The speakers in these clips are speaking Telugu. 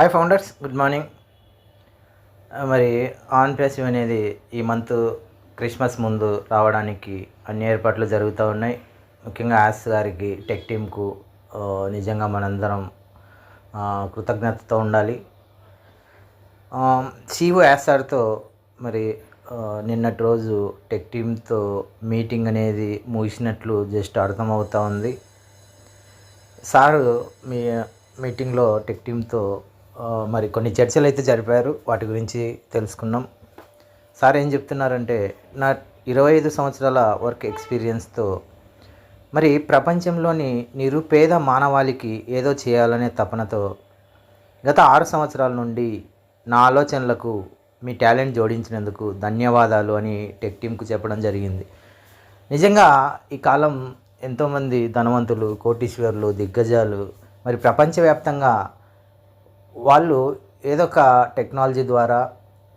హాయ్ ఫౌండర్స్ గుడ్ మార్నింగ్ మరి ఆన్ ప్యాసివ్ అనేది ఈ మంత్ క్రిస్మస్ ముందు రావడానికి అన్ని ఏర్పాట్లు జరుగుతూ ఉన్నాయి. ముఖ్యంగా యాస్ గారికి టెక్ టీమ్కు నిజంగా మనందరం కృతజ్ఞతతో ఉండాలి. సిఓ యాస్ సార్తో మరి నిన్నటి రోజు టెక్ టీమ్తో మీటింగ్ అనేది ముగిసినట్లు జస్ట్ అర్థమవుతూ ఉంది. సారు మీ మీటింగ్లో టెక్ టీమ్తో మరి కొన్ని చర్చలు అయితే జరిపారు. వాటి గురించి తెలుసుకున్నాం. సార్ ఏం చెప్తున్నారంటే నా ఇరవై ఐదు సంవత్సరాల వర్క్ ఎక్స్పీరియన్స్తో మరి ప్రపంచంలోని నిరుపేద మానవాళికి ఏదో చేయాలనే తపనతో గత ఆరు సంవత్సరాల నుండి నా ఆలోచనలకు మీ టాలెంట్ జోడించినందుకు ధన్యవాదాలు అని టెక్ టీమ్కు చెప్పడం జరిగింది. నిజంగా ఈ కాలం ఎంతోమంది ధనవంతులు కోటీశ్వరులు దిగ్గజాలు మరి ప్రపంచవ్యాప్తంగా వాళ్ళు ఏదో ఒక టెక్నాలజీ ద్వారా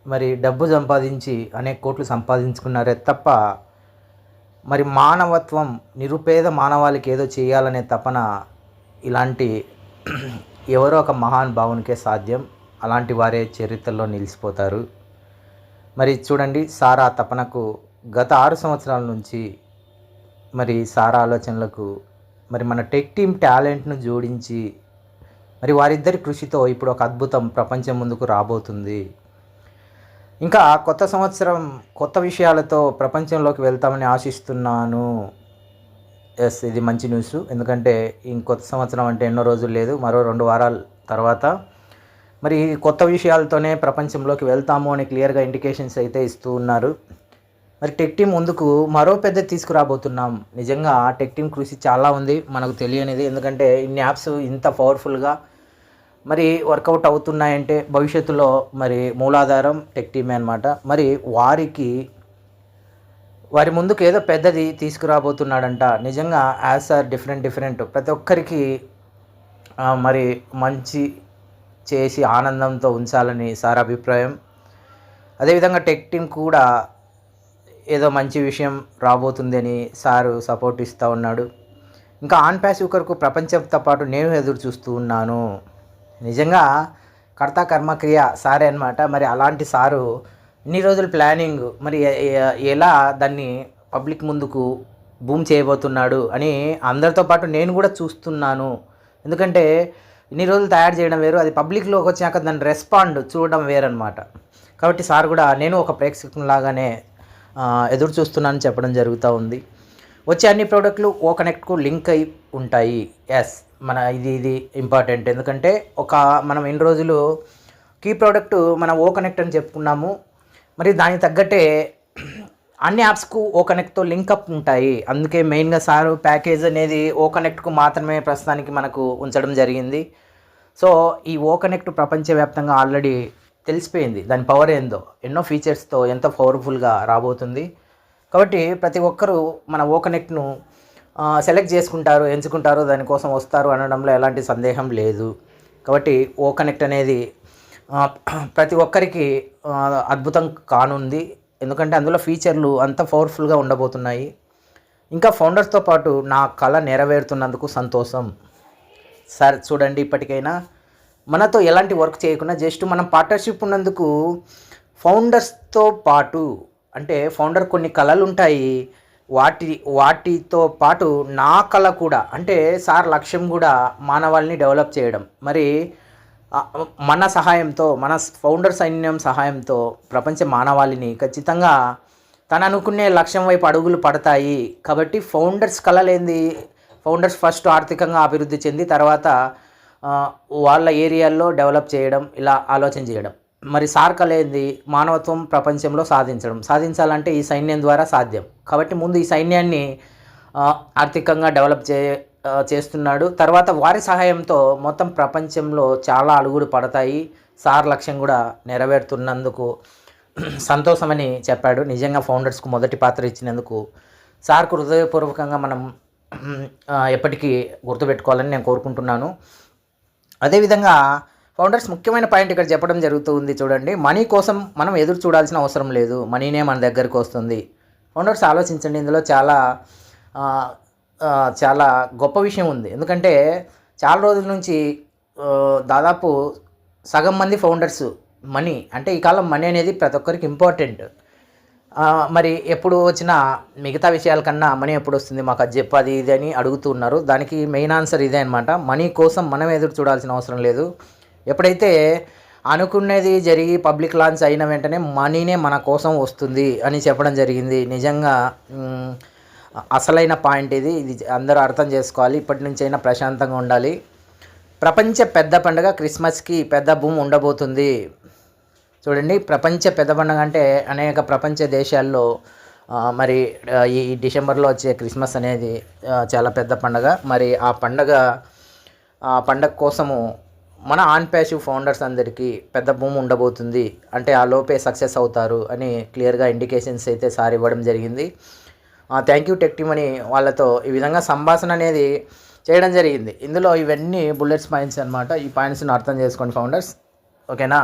మరి డబ్బు సంపాదించి అనేక కోట్లు సంపాదించుకున్నారే తప్ప మరి మానవత్వం నిరుపేద మానవాళికి ఏదో చేయాలనే తపన ఇలాంటి ఎవరో ఒక మహాన్ భావునికే సాధ్యం. అలాంటి వారే చరిత్రలో నిలిచిపోతారు. మరి చూడండి సారా తపనకు గత ఆరు సంవత్సరాల నుంచి మరి సారా ఆలోచనలకు మరి మన టెక్ టీమ్ టాలెంట్ను జోడించి మరి వారిద్దరి కృషితో ఇప్పుడు ఒక అద్భుతం ప్రపంచం ముందుకు రాబోతుంది. ఇంకా కొత్త సంవత్సరం కొత్త విషయాలతో ప్రపంచంలోకి వెళ్తామని ఆశిస్తున్నాను. ఎస్ ఇది మంచి న్యూస్ ఎందుకంటే ఇంకొత్త సంవత్సరం అంటే ఎన్నో రోజులు లేదు మరో రెండు వారాల తర్వాత. మరి కొత్త విషయాలతోనే ప్రపంచంలోకి వెళ్తాము అని క్లియర్గా ఇండికేషన్స్ అయితే ఇస్తూ ఉన్నారు. మరి టెక్ టీం ముందుకు మరో పెద్ద తీసుకురాబోతున్నాం. నిజంగా టెక్ టీం కృషి చాలా ఉంది మనకు తెలియనిది. ఎందుకంటే ఇన్ని యాప్స్ ఇంత పవర్ఫుల్గా మరి వర్కౌట్ అవుతున్నాయంటే భవిష్యత్తులో మరి మూలాధారం టెక్ టీమే అనమాట మరి వారికి వారి ముందుకు ఏదో పెద్దది తీసుకురాబోతున్నాడంట. నిజంగా యాజ్ ఆర్ డిఫరెంట్ డిఫరెంట్. ప్రతి ఒక్కరికి మరి మంచి చేసి ఆనందంతో ఉంచాలని సార్ అభిప్రాయం. అదేవిధంగా టెక్ టీం కూడా ఏదో మంచి విషయం రాబోతుంది అని సారు సపోర్ట్ ఇస్తూ ఉన్నాడు. ఇంకా ఆన్ ప్యాసివ్ కొరకు ప్రపంచంతో పాటు నేను ఎదురు చూస్తూ ఉన్నాను. నిజంగా కర్త కర్మక్రియ సారే అనమాట మరి అలాంటి సారు ఇన్ని రోజులు ప్లానింగ్ మరి ఎలా దాన్ని పబ్లిక్ ముందుకు బూమ్ చేయబోతున్నాడు అని అందరితో పాటు నేను కూడా చూస్తున్నాను. ఎందుకంటే ఇన్ని రోజులు తయారు చేయడం వేరు అది పబ్లిక్లోకి వచ్చాక దాన్ని రెస్పాండ్ చూడడం వేరనమాట కాబట్టి సార్ కూడా నేను ఒక ప్రేక్షకులాగానే ఎదురు చూస్తున్నానని చెప్పడం జరుగుతూ ఉంది. వచ్చే అన్ని ప్రోడక్ట్లు ఓ కనెక్ట్కు లింక్ అయి ఉంటాయి. ఎస్ మన ఇది ఇది ఇంపార్టెంట్. ఎందుకంటే ఒక మనం ఎన్ని రోజులు కీ ప్రోడక్ట్ మన ఓ కనెక్ట్ అని చెప్పుకున్నాము. మరి దానికి తగ్గట్టే అన్ని యాప్స్కు ఓ కనెక్ట్తో లింకప్ ఉంటాయి. అందుకే మెయిన్గా సార్ ప్యాకేజ్ అనేది ఓ కనెక్ట్కు మాత్రమే ప్రస్తుతానికి మనకు ఉంచడం జరిగింది. సో ఈ ఓ కనెక్ట్ ప్రపంచవ్యాప్తంగా ఆల్రెడీ తెలిసిపోయింది. దాని పవర్ ఏందో? ఎన్నో ఫీచర్స్తో ఎంత పవర్ఫుల్గా రాబోతుంది. కాబట్టి ప్రతి ఒక్కరూ మన ఓకనెక్ట్ను సెలెక్ట్ చేసుకుంటారు ఎంచుకుంటారు దానికోసం వస్తారు అనడంలో ఎలాంటి సందేహం లేదు. కాబట్టి ఓ కనెక్ట్ అనేది ప్రతి ఒక్కరికి అద్భుతం కానుంది. ఎందుకంటే అందులో ఫీచర్లు అంత పవర్ఫుల్గా ఉండబోతున్నాయి. ఇంకా ఫౌండర్స్తో పాటు నా కళ నెరవేరుతున్నందుకు సంతోషం. సార్ చూడండి ఇప్పటికైనా. మనతో ఎలాంటి వర్క్ చేయకుండా జస్ట్ మనం పార్ట్నర్షిప్ ఉన్నందుకు ఫౌండర్స్తో పాటు అంటే ఫౌండర్ కొన్ని కళలు ఉంటాయి వాటి వాటితో పాటు నా కళ కూడా అంటే సార్ లక్ష్యం కూడా మానవాళిని డెవలప్ చేయడం. మరి మన సహాయంతో మన ఫౌండర్ సైన్యం సహాయంతో ప్రపంచ మానవాళిని ఖచ్చితంగా తను అనుకునే లక్ష్యం వైపు అడుగులు పడతాయి. కాబట్టి ఫౌండర్స్ కళలేంది? ఫౌండర్స్ ఫస్ట్ ఆర్థికంగా అభివృద్ధి చెంది తర్వాత వాళ్ళ ఏరియాల్లో డెవలప్ చేయడం ఇలా ఆలోచన చేయడం. మరి సార్క్ అనేది మానవత్వం ప్రపంచంలో సాధించడం. సాధించాలంటే ఈ సైన్యం ద్వారా సాధ్యం. కాబట్టి ముందు ఈ సైన్యాన్ని ఆర్థికంగా డెవలప్ చే చేస్తున్నాడు. తర్వాత వారి సహాయంతో మొత్తం ప్రపంచంలో చాలా అడుగులు పడతాయి. సార్ లక్ష్యం కూడా నెరవేరుతున్నందుకు సంతోషమని చెప్పాడు. నిజంగా ఫౌండర్స్కు మొదటి పాత్ర ఇచ్చినందుకు సార్కు హృదయపూర్వకంగా మనం ఎప్పటికీ గుర్తుపెట్టుకోవాలని నేను కోరుకుంటున్నాను. అదేవిధంగా ఫౌండర్స్ ముఖ్యమైన పాయింట్ ఇక్కడ చెప్పడం జరుగుతుంది చూడండి. మనీ కోసం మనం ఎదురు చూడాల్సిన అవసరం లేదు. మనీనే మన దగ్గరకు వస్తుంది. ఫౌండర్స్ ఆలోచించండి. ఇందులో చాలా చాలా గొప్ప విషయం ఉంది. ఎందుకంటే చాలా రోజుల నుంచి దాదాపు సగం మంది ఫౌండర్స్ మనీ అంటే ఈ కాలం మనీ అనేది ప్రతి ఒక్కరికి ఇంపార్టెంట్. మరి ఎప్పుడు వచ్చినా మిగతా విషయాల కన్నా మనీ ఎప్పుడు వస్తుంది? మాకు అది చెప్పు అది ఇది అని అడుగుతున్నారు దానికి మెయిన్ ఆన్సర్ ఇదే అనమాట మనీ కోసం మనం ఎదురు చూడాల్సిన అవసరం లేదు. ఎప్పుడైతే అనుకునేది జరిగి పబ్లిక్ లాంచ్ అయిన వెంటనే మనీనే మన కోసం వస్తుంది అని చెప్పడం జరిగింది. నిజంగా అసలైన పాయింట్ ఇది. ఇది అందరూ అర్థం చేసుకోవాలి. ఇప్పటి నుంచి అయినా ప్రశాంతంగా ఉండాలి. ప్రపంచ పెద్ద పండుగ క్రిస్మస్కి పెద్ద భూమి ఉండబోతుంది. చూడండి ప్రపంచ పెద్ద పండుగ అంటే అనేక ప్రపంచ దేశాల్లో మరి ఈ డిసెంబర్లో వచ్చే క్రిస్మస్ అనేది చాలా పెద్ద పండగ. మరి ఆ పండగ ఆ పండగ కోసము మన ఆన్ ప్యాసివ్ ఫౌండర్స్ అందరికీ పెద్ద భూమి ఉండబోతుంది. అంటే ఆ లోపే సక్సెస్ అవుతారు అని క్లియర్గా ఇండికేషన్స్ అయితే సార్ ఇవ్వడం జరిగింది. థ్యాంక్ యూ టెక్ టీమ్ అని వాళ్ళతో ఈ విధంగా సంభాషణ అనేది చేయడం జరిగింది. ఇందులో ఇవన్నీ బుల్లెట్స్ పాయింట్స్ అనమాట ఈ పాయింట్స్ని అర్థం చేసుకోండి ఫౌండర్స్ ఓకేనా